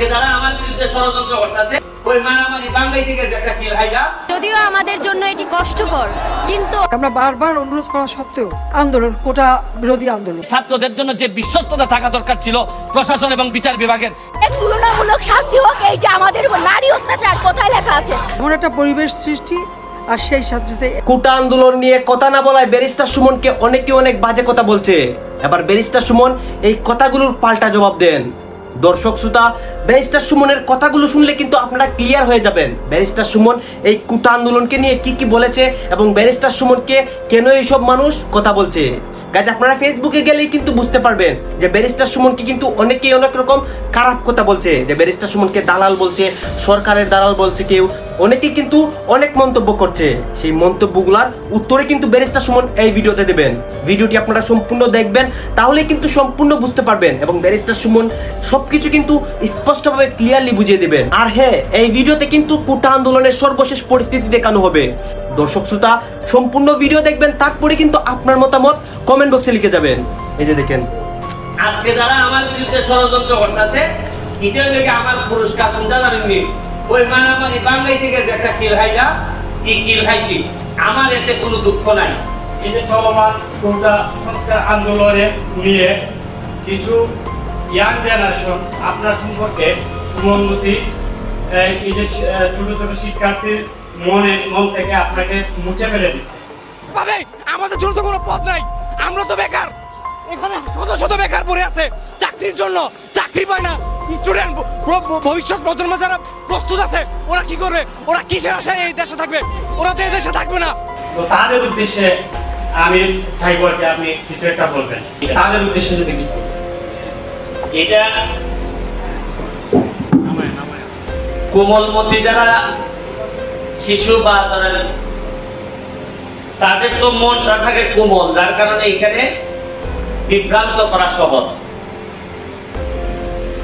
আজকে যারা আমার বিরুদ্ধে ষড়যন্ত্র করতেছে ওই মারামারি বাঙ্গাই থেকে একটা কিল হাইলা যদিও আমাদের জন্য এটি কষ্টকর কিন্তু আমরা বারবার অনুরোধ করা সত্ত্বেও আন্দোলন কোটা বিরোধী আন্দোলন। ছাত্রদের জন্য যে বিশ্বস্ততা থাকা দরকার ছিল প্রশাসন এবং বিচার বিভাগের। তুলনামূলক শাস্তি হোক এই যে আমাদের উপর নারী অত্যাচার কোথায় লেখা আছে? এমন একটা পরিবেশ সৃষ্টি আর সেই সাথে সাথে কোটা আন্দোলন নিয়ে কথা না বলায় ব্যারিস্টার সুমনকে অনেকে অনেক বাজে কথা বলছে। এবার ব্যারিস্টার সুমন এই কথাগুলোর পাল্টা জবাব দেন। দর্শক শ্রোতা, ব্যারিস্টার সুমনের কথাগুলো শুনলে কিন্তু আপনারা ক্লিয়ার হয়ে যাবেন। ব্যারিস্টার সুমন এই কুটা আন্দোলনকে নিয়ে কি কি বলেছে এবং ব্যারিস্টার সুমনকে কেন এইসব মানুষ কথা বলছে? গাছ আপনারা ফেসবুকে গেলেই কিন্তু বুঝতে পারবেন যে ব্যারিস্টার সুমনকে কিন্তু অনেকেই অনেক রকম খারাপ কথা বলছে। যে ব্যারিস্টার সুমনকে দালাল বলছে, সরকারের দালাল বলছে কেউ অনেকেই কিন্তু অনেক মন্তব্য করছে। সেই মন্তব্যগুলার উত্তরে কিন্তু ব্যারিস্টার সুমন এই ভিডিওতে দেবেন। ভিডিওটি আপনারা সম্পূর্ণ দেখবেন তাহলে কিন্তু সম্পূর্ণ বুঝতে পারবেন এবং ব্যারিস্টার সুমন সবকিছু কিন্তু স্পষ্টভাবে ক্লিয়ারলি বুঝিয়ে দেবেন। আর হ্যাঁ এই ভিডিওতে কিন্তু কোটা আন্দোলনের সর্বশেষ পরিস্থিতি দেখানো হবে। দর্শক শ্রোতা, সম্পূর্ণ ভিডিও দেখবেন, তারপরে কিন্তু আপনার মতামত কমেন্ট বক্সে লিখে যাবেন। এই যে দেখেন। আজকে যারা আমার বিরুদ্ধে ষড়যন্ত্র এটা লেগে আমার পুরস্কার তোমরা জানেননি ওই মারামারি বাঙ্গাই থেকে একটা কিল হাইলা কি কিল হাইছি। আমার এতে কোনো দুঃখ নাই। এই যে চলমান কোটা সংস্কার আন্দোলনে নিয়ে কিছু ইয়াং জেনারেশন আপনার সম্পর্কে মনোভূতি এই যে ছোট ছোট শিক্ষার্থীর মনে, মন থেকে আপনাকে মুছে ফেলে দিচ্ছে। পাবে আমাদের জন্য কোনো পথ নাই। আমরা তো বেকার। এখানে শত শত বেকার পড়ে আছে। চাকরির জন্য চাকরি পায় না। স্টুডেন্ট ভবিষ্যৎ প্রজন্ম যারা প্রস্তুত আছে। ওরা কি করবে? ওরা কিসের আশায় এই দেশে থাকবে? ওরা তো এই দেশে থাকবে না। তো তাদের উদ্দেশ্যে আমি চাইব যে আপনি কিছু একটা বলবেন। তাদের উদ্দেশ্যে যদি কিছু এটা কোমলমতি যারা শিশু বা তারা তাদের তো মনটা থাকে কোমল, যার কারণে এখানে বিভ্রান্ত করা সহজ।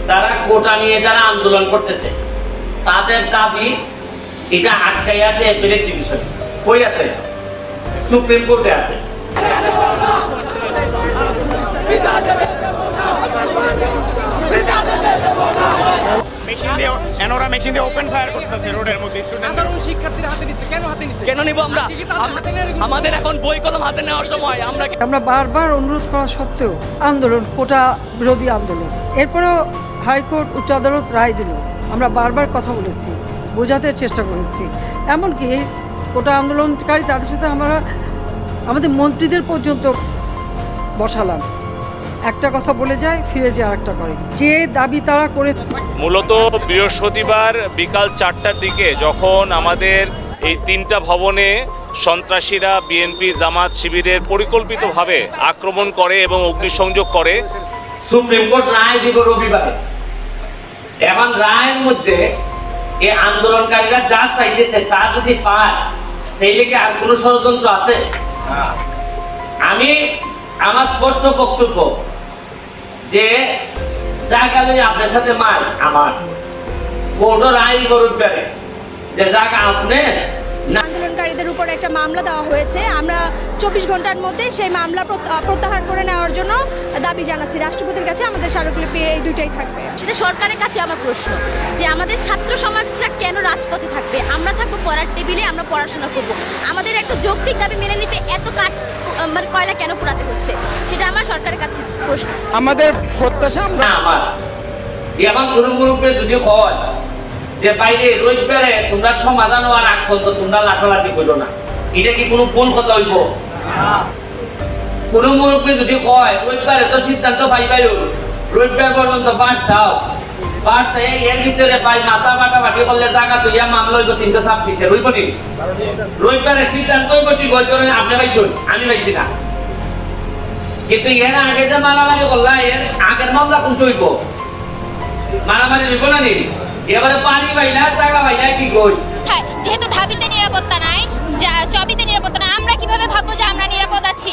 তারা কোটা নিয়ে যারা আন্দোলন করতেছে তাদের দাবি এটা আটকাই আছে এপ্রিলের ডিভিশন কই আছে সুপ্রিম কোর্টে আছে। মেশিন দিয়ে মেশিন দিয়ে ওপেন ফায়ার করতেছে রোডের মধ্যে স্টুডেন্টদের শিক্ষার্থীরা হাতে নিচ্ছে কেন হাতে কেন নিব আমরা? আমাদের এখন বই কলম হাতে নেওয়ার সময় আমরা আমরা বারবার অনুরোধ করা সত্ত্বেও আন্দোলন কোটা বিরোধী আন্দোলন। এরপরেও হাইকোর্ট উচ্চ আদালত রায় দিল। আমরা বারবার কথা বলেছি বোঝাতে চেষ্টা করেছি। এমনকি কোটা আন্দোলনকারী তাদের সাথে আমরা আমাদের মন্ত্রীদের পর্যন্ত বসালাম। একটা কথা বলে যায় ফিরে যায় আরেকটা করে। যে দাবি তারা করে মূলত বৃহস্পতিবার বিকাল চারটার দিকে যখন আমাদের এই তিনটা ভবনে সন্ত্রাসীরা বিএনপি জামাত শিবিরের পরিকল্পিতভাবে আক্রমণ করে এবং অগ্নিসংযোগ করে সুপ্রিম কোর্ট রায় দিব রবিবারে। এখন রায়ের মধ্যে এই আন্দোলনকারীরা যা চাইতেছে তা যদি পায় তাইলে কি আর কোনো ষড়যন্ত্র আছে? আমি আমার স্পষ্ট বক্তব্য যে জায়গা যদি আপনার সাথে মার আমার। কোর্টও রায় রবিবারে যে জায়গা আপনি না আন্দোলনকারীদের উপর একটা মামলা দেওয়া হয়েছে। আমরা চব্বিশ ঘণ্টার মধ্যে সেই মামলা প্রত- প্রত্যাহার করে নেওয়ার জন্য দাবি জানাচ্ছি। রাষ্ট্রপতির কাছে আমাদের স্মারকলিপি এই দুইটাই থাকবে। সেটা সরকারের কাছে আমার প্রশ্ন যে আমাদের ছাত্র সমাজরা কেন রাজপথে থাকবে? আমরা থাকব পড়ার টেবিলে আমরা পড়াশোনা করব। আমাদের একটা যৌক্তিক দাবি মেনে নিতে এত কাঠ মানে কয়লা কেন পোড়াতে হচ্ছে? সেটা আমার সরকারের কাছে প্রশ্ন। আমাদের প্রত্যাশা আমরা না আমার এমন কোন গ্রুপে যদি হয় যে বাইরে রবিবারে তোমরা সমাধান হওয়ার আগ পর্যন্ত তোমরা লাঠালাঠি করো না। এটা কি কোনো কোন কথা হইব? কোন গ্রুপে যদি হয় রবিবারে তো সিদ্ধান্ত পাই পাই রবিবার পর্যন্ত খাও বাসের ভিতরে পাই মাথা বাটা করলে জায়গা তুইয়া মামলা হইব তিনশো ছাব্বিশে। রইব নি সিদ্ধান্ত হইব ঠিক আপনি আমি পাইছি না। কিন্তু এর আগে যে মারামারি করলা, এর আগের মামলা কোন হইব? মারামারি হইব না নি? এবারে পানি পাইলা জায়গা পাইলা কি কই হ্যাঁ যেহেতু ঢাবিতে নিরাপত্তা নাই চবিতে নিরাপত্তা নাই আমরা কীভাবে ভাববো যে আমরা নিরাপদ আছি?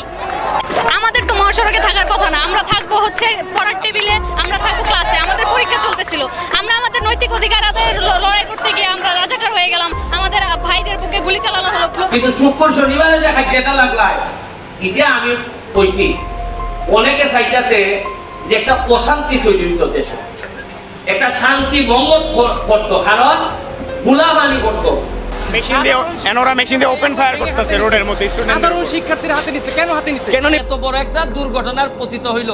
আমাদের তো মহাসড়কে থাকার কথা না আমরা থাকব হচ্ছে পড়ার টেবিলে আমরা থাকব ক্লাসে আমাদের পরীক্ষা চলতেছিল। আমরা আমাদের নৈতিক অধিকার আদায়ের লড়াই করতে গিয়ে আমরা রাজাকার হয়ে গেলাম আমাদের ভাইদের বুকে গুলি চালানো হলো কিন্তু শুক্র শনিবারে যে খাদ্যটা লাগলাই এটা আমি কইছি অনেকে চাইতেছে যে একটা অশান্তি তৈরি হইতো দেশে একটা শান্তি ভঙ্গ করতো কারণ গুলাবানি করতো। মেশিন দিয়ে এনোরা মেশিন দিয়ে ওপেন ফায়ার করতেছে রোডের মধ্যে সাধারণ শিক্ষার্থীর হাতে নিছে কেন হাতে নিছে? কেন এত বড় একটা দুর্ঘটনার পতিত হইল।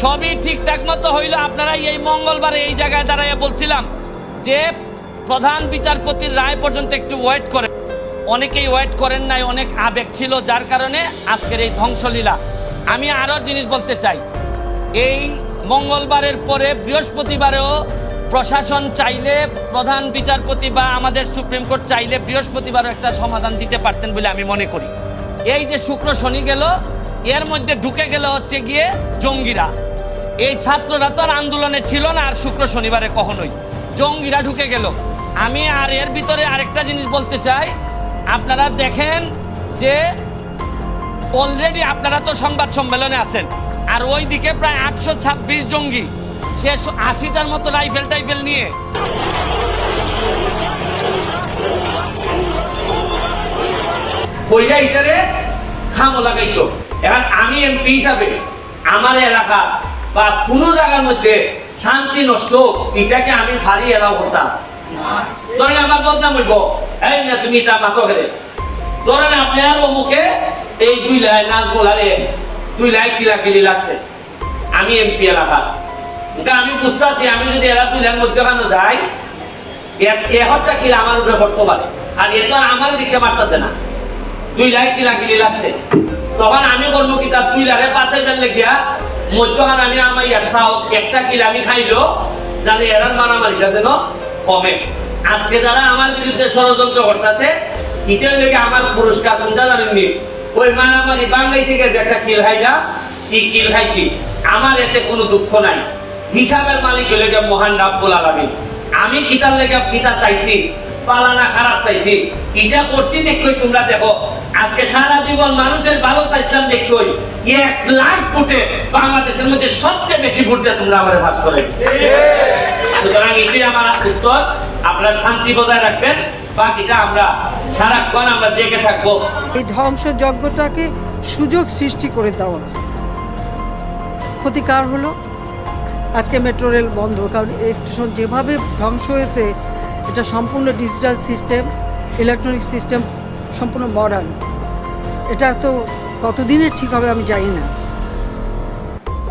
সবই ঠিকঠাক মতো হইল। আপনারা এই মঙ্গলবারে এই জায়গায় দাঁড়াইয়া বলছিলাম যে প্রধান বিচারপতির রায় পর্যন্ত একটু ওয়েট করে। অনেকেই ওয়েট করেন নাই অনেক আবেগ ছিল যার কারণে আজকের এই ধ্বংসলীলা। আমি আরও জিনিস বলতে চাই। এই মঙ্গলবারের পরে বৃহস্পতিবারেও প্রশাসন চাইলে প্রধান বিচারপতি বা আমাদের সুপ্রিম কোর্ট চাইলে বৃহস্পতিবারও একটা সমাধান দিতে পারতেন বলে আমি মনে করি। এই যে শুক্র শনি গেল, এর মধ্যে ঢুকে গেল হচ্ছে গিয়ে জঙ্গিরা। এই ছাত্ররা তো আর আন্দোলনে ছিল না আর শুক্র শনিবারে কখনোই। জঙ্গিরা ঢুকে গেল। আমি আর এর ভিতরে আরেকটা জিনিস বলতে চাই। আপনারা দেখেন যে অলরেডি আপনারা তো সংবাদ সম্মেলনে আছেন। আর ওই দিকে প্রায় আটশো ছাব্বিশ জঙ্গি। সে আশিটার মতো রাইফেল টাইফেল নিয়ে। কইরা ইটারে খামো লাগাইতো। আমি এমপি হিসাবে আমার এলাকা বা কোনো জায়গার মধ্যে শান্তি নষ্ট, এটাকে আমি ভারী এলাও করতাম। ধরেন আমার বদনাম হইব। এই না, তুমি তা মাথো ধরেন আপনার অমুকে এই দুই লাই নাচ গোলারে দুই লাই কিলাকিলি লাগছে? আমি এমপি এলাকা এটা আমি বুঝতেছি আমি যদি এরা দুই লাইন মধ্যে বানো যাই এহরটা কিলা আমার উপরে পড়তে পারে আর এ তো আর আমার দিকে মারতেছে না। দুই লাই কিলা কিলি লাগছে? তখন আমি করব কি তার দুই লারে পাশে গেলে গিয়া মধ্যখান আমি আমার একটাও একটা কিলা আমি খাইলো জানি এরার মারামারিটা যেন কমে। আজকে যারা আমার বিরুদ্ধে ষড়যন্ত্র করতেছে ইটার লেগে আমার পুরস্কার কোনটা জানেননি? ওই মারামারি বাংলাই থেকে যে একটা কিল খাইলা, কি কিল খাইছি? আমার এতে কোনো দুঃখ নাই। হিসাবের মালিক হলে যে মহান রাব্বুল আলামিন। আমি কিতার লেগে কিতা চাইছি, পালানা খারাপ চাইছি। এটা করছি দেখই তোমরা দেখো। আজকে সারা জীবন মানুষের ভালো চাইছিলাম দেখই এক লাখ ফুটে বাংলাদেশের মধ্যে সবচেয়ে বেশি ফুট দিয়ে তোমরা আমার ভাস করে সুতরাং এটাই আমার উত্তর। আপনারা শান্তি বজায় রাখবেন। বাকিটা আমরা সারাক্ষণ আমরা জেগে থাকব। এই ধ্বংসযজ্ঞটাকে সুযোগ সৃষ্টি করে দেওয়া ক্ষতিকার হলো? আজকে মেট্রো রেল বন্ধ, কারণ এই স্টেশন যেভাবে ধ্বংস হয়েছে, এটা সম্পূর্ণ ডিজিটাল সিস্টেম ইলেকট্রনিক সিস্টেম সম্পূর্ণ মডার্ন এটা তো কতদিনের ঠিক হবে আমি জানি না।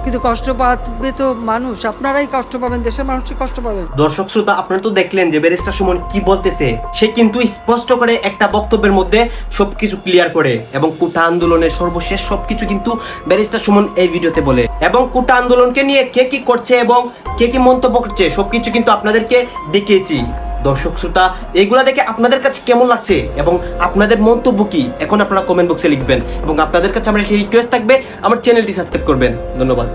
কিন্তু কষ্ট পাবে তো মানুষ। আপনারাই কষ্ট পাবেন, দেশের মানুষই কষ্ট পাবেন দর্শক শ্রোতা, আপনারা তো দেখলেন যে ব্যারিস্টার সুমন কি বলতেছে। সে কিন্তু স্পষ্ট করে একটা বক্তব্যের মধ্যে সবকিছু ক্লিয়ার করে এবং কোটা আন্দোলনের সর্বশেষ সবকিছু কিন্তু ব্যারিস্টার সুমন এই ভিডিওতে বলে। এবং কোটা আন্দোলনকে নিয়ে কে কি করছে এবং কে কি মন্তব্য করছে, সবকিছু কিন্তু আপনাদেরকে দেখিয়েছি। দর্শক শ্রোতা এইগুলা দেখে আপনাদের কাছে কেমন লাগছে এবং আপনাদের মন্তব্য কি? এখন আপনারা কমেন্ট বক্সে লিখবেন এবং আপনাদের কাছে আমার একটি রিকোয়েস্ট থাকবে, আমার চ্যানেলটি সাবস্ক্রাইব করবেন। ধন্যবাদ।